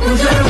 不知。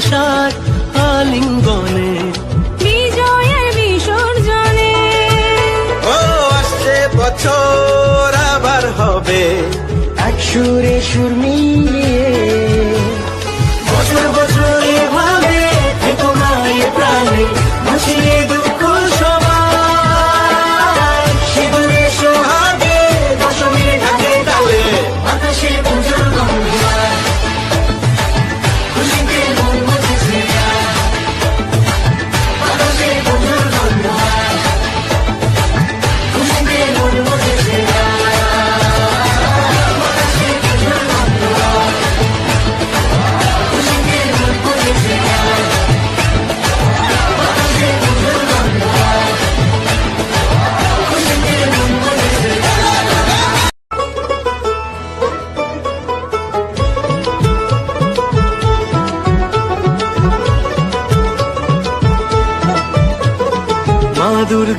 আশার আলিঙ্গনে। বিজয়ের বিসর্জনে। ও আসছে বছর আবার হবে। এক সুরে সুর মিলিয়ে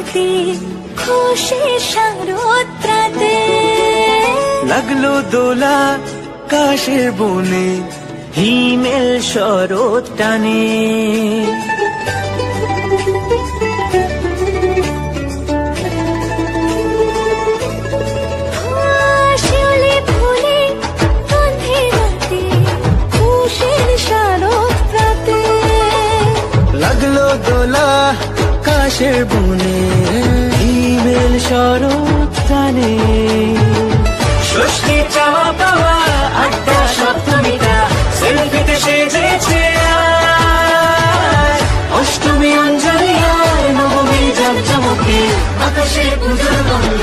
মাতে খুশি সারোত্রাতে লাগল দোলা কাশের বনে হিমেল শরৎ টানে। কাশের বনে হিমেল শরৎ টানে। ষষ্ঠী চাওয়া পাওয়া, আড্ডা সপ্তমীটা সেলফিতে সেজেছে অষ্টমী অঞ্জলি নবমী জমজমকে আকাশে পুজোর গন্ধ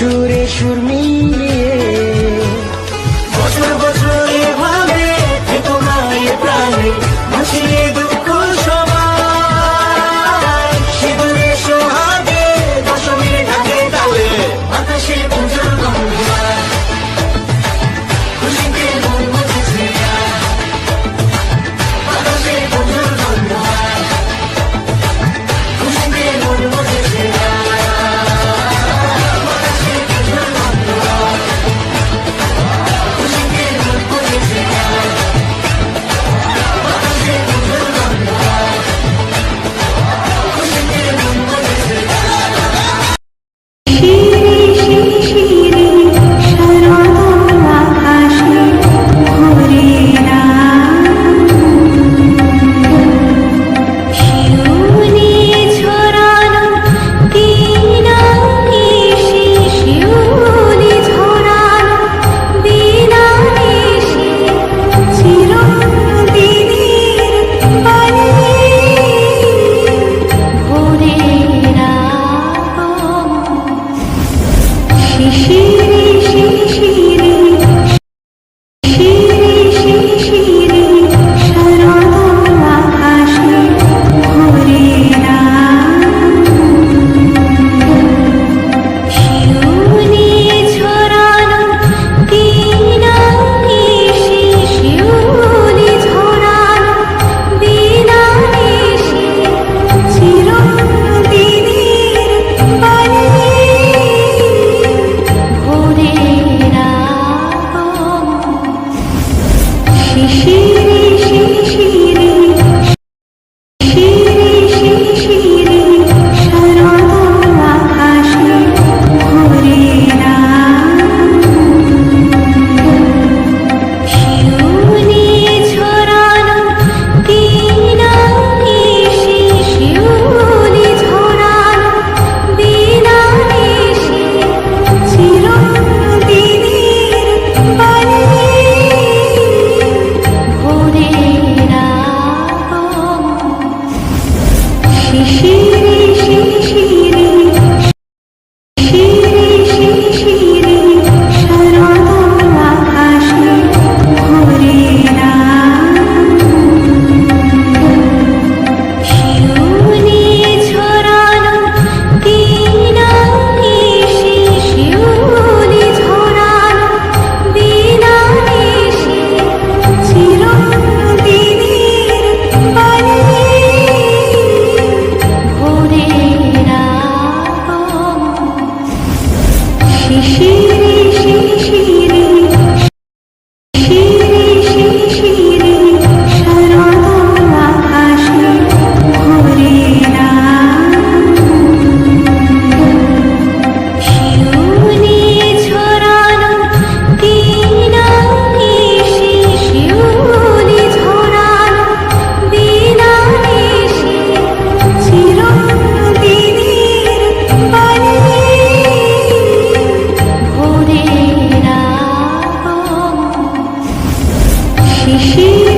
সুরে সুর মিলিয়ে বছর বছর এভাবে তোমায় প্রাণে ভাসিয়ে শিশির